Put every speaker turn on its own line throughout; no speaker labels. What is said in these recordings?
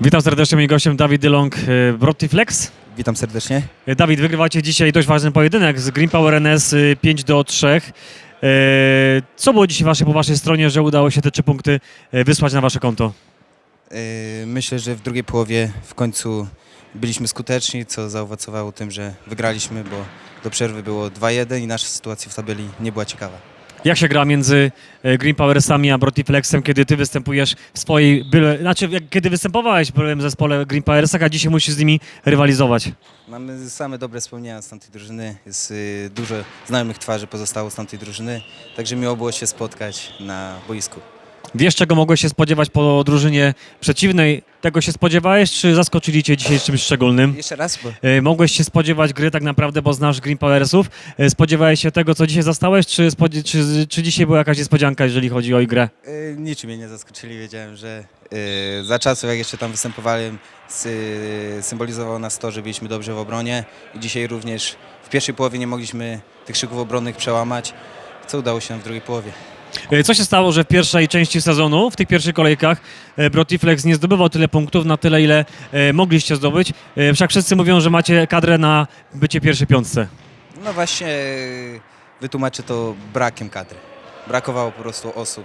Witam serdecznie, moim gościem Dawid Dylong, e, Brottiflex.
Witam serdecznie.
E, Dawid, wygrywacie dzisiaj dość ważny pojedynek z Green Power NS y, 5 do 3. E, Co było dzisiaj wasze, po waszej stronie, że udało się te trzy punkty wysłać na wasze konto?
Myślę, że w drugiej połowie w końcu byliśmy skuteczni, co zaowocowało tym, że wygraliśmy, bo do przerwy było 2-1 i nasza sytuacja w tabeli nie była ciekawa.
Jak się gra między e, Green Powersami a Brottiflexem, kiedy ty występujesz w swojej, byle, znaczy jak, kiedy występowałeś w byłym zespole Green Powersach, a dzisiaj musisz z nimi rywalizować?
Mamy same dobre wspomnienia z tamtej drużyny, jest yy, dużo znajomych twarzy pozostało z tamtej drużyny, także miło było się spotkać na boisku.
Wiesz, czego mogłeś się spodziewać po drużynie przeciwnej? Tego się spodziewałeś, czy zaskoczyli cię dzisiaj czymś szczególnym?
Jeszcze raz, bo
E, Mogłeś się spodziewać gry tak naprawdę, bo znasz Green Powersów. E, Spodziewałeś się tego, co dzisiaj zastałeś, czy, spodzie- czy, czy dzisiaj była jakaś niespodzianka, jeżeli chodzi o ich grę?
yy, niczym mnie nie zaskoczyli, wiedziałem, że za czasów jak jeszcze tam występowałem sy, symbolizowało nas to, że byliśmy dobrze w obronie i dzisiaj również w pierwszej połowie nie mogliśmy tych szyków obronnych przełamać, co udało się nam w drugiej połowie.
E, Co się stało, że w pierwszej części sezonu, w tych pierwszych kolejkach, e, Brotiflex nie zdobywał tyle punktów na tyle, ile e, mogliście zdobyć? Wszak wszyscy mówią, że macie kadrę na bycie pierwszej piątce.
No właśnie wytłumaczę to brakiem kadry. Brakowało po prostu osób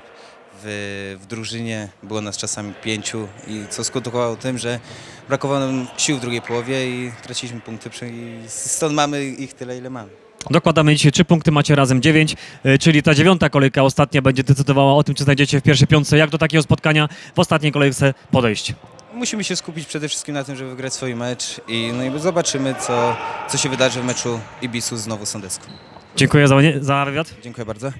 w, w drużynie, było nas czasami pięciu i co skutkowało tym, że brakowało nam sił w drugiej połowie i traciliśmy punkty i stąd mamy ich tyle, ile mamy.
Dokładamy dzisiaj trzy punkty, macie razem dziewięć, e, czyli ta dziewiąta kolejka ostatnia będzie decydowała o tym, czy znajdziecie w pierwszej piątce. Jak do takiego spotkania w ostatniej kolejce podejść?
Musimy się skupić przede wszystkim na tym, żeby wygrać swój mecz i, no i zobaczymy, co, co się wydarzy w meczu Ibisu z Sądecką.
Dziękuję za, za wywiad.
Dziękuję bardzo.